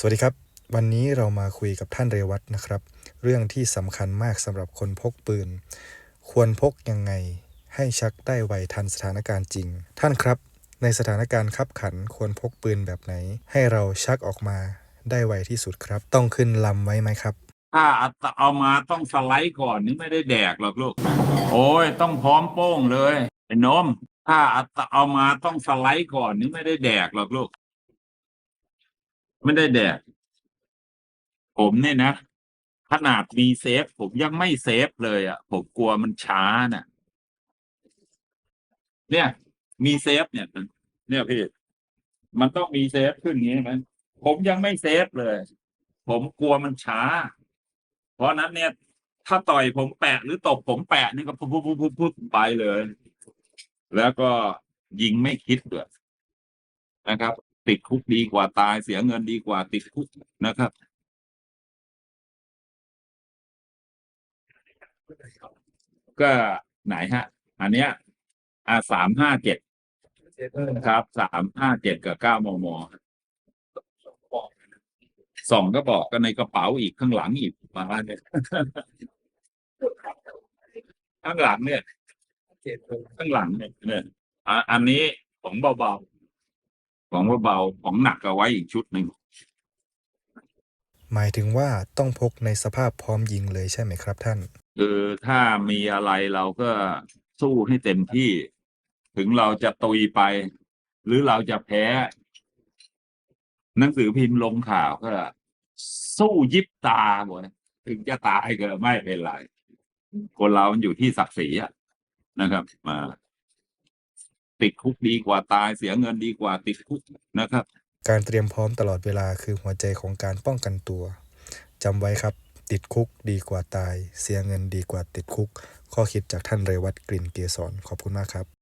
สวัสดีครับ วันนี้เรามาคุยกับท่านเรวัตนะครับ เรื่องที่สำคัญมากสำหรับคนพกปืน ควรพกยังไงให้ชักได้ไวทันสถานการณ์จริง ท่านครับ ในสถานการณ์ขับขันควรพกปืนแบบไหน ให้เราชักออกมาได้ไวที่สุดครับ ต้องขึ้นลำไว้ไหมครับ ถ้าเอามาต้องสไลด์ก่อนนี่ไม่ได้แดกหรอกลูก โอ้ยต้องพร้อมโป้งเลยไอ้นมถ้าเอามาต้องสไลด์ก่อนนี่ไม่ได้แดกหรอกลูก ไม่ได้แดก ผมเนี่ยนะ ขนาดมีเซฟ ผมยังไม่เซฟเลยอะ ผมกลัวมันช้าน่ะ เนี่ย มีเซฟเนี่ย เนี่ยพี่ มันต้องมีเซฟขึ้นอย่างนี้ใช่ไหมผมยังไม่เซฟเลย ผมกลัวมันช้า เพราะนั้นเนี่ย ถ้าต่อยผมแปะหรือตบผมแปะนี่ก็ปุ๊บปุ๊บปุ๊บปุ๊บปุ๊บไปเลย แล้วก็ยิงไม่คิดด้วยนะครับ ติดคุกดีกว่าตายเสียเงินดีกว่าติดคุกนะครับ ก็ไหนฮะ อันเนี้ยอ่าสามห้าเจ็ดครับสามห้าเจ็ดกับเก้ามมสองก็บอกกันในกระเป๋าอีกข้างหลังอีกมาเนี่ยข้างหลังเนี่ยข้างหลังเนี่ยเนี่ยอันนี้ของเบาๆ ของเบาๆของหนักเอาไว้อีกชุดหนึ่งหมายถึงว่าต้องพกในสภาพพร้อมยิงเลยใช่ไหมครับท่าน คือถ้ามีอะไรเราก็สู้ให้เต็มที่ ถึงเราจะตุยไป หรือเราจะแพ้ หนังสือพิมพ์ลงข่าวก็ สู้ยิบตาหมดถึงจะตายก็ไม่เป็นไร คนเรามันอยู่ที่ศักดิ์ศรีอะนะครับมา ติดคุกดีกว่าตายเสียเงินดีกว่าติดคุกนะครับ การเตรียมพร้อมตลอดเวลาคือหัวใจของการป้องกันตัวจำไว้ครับ ติดคุกดีกว่าตาย เสียเงินดีกว่าติดคุก ข้อคิดจากท่านเรวัตกลิ่นเกษรขอบคุณมากครับ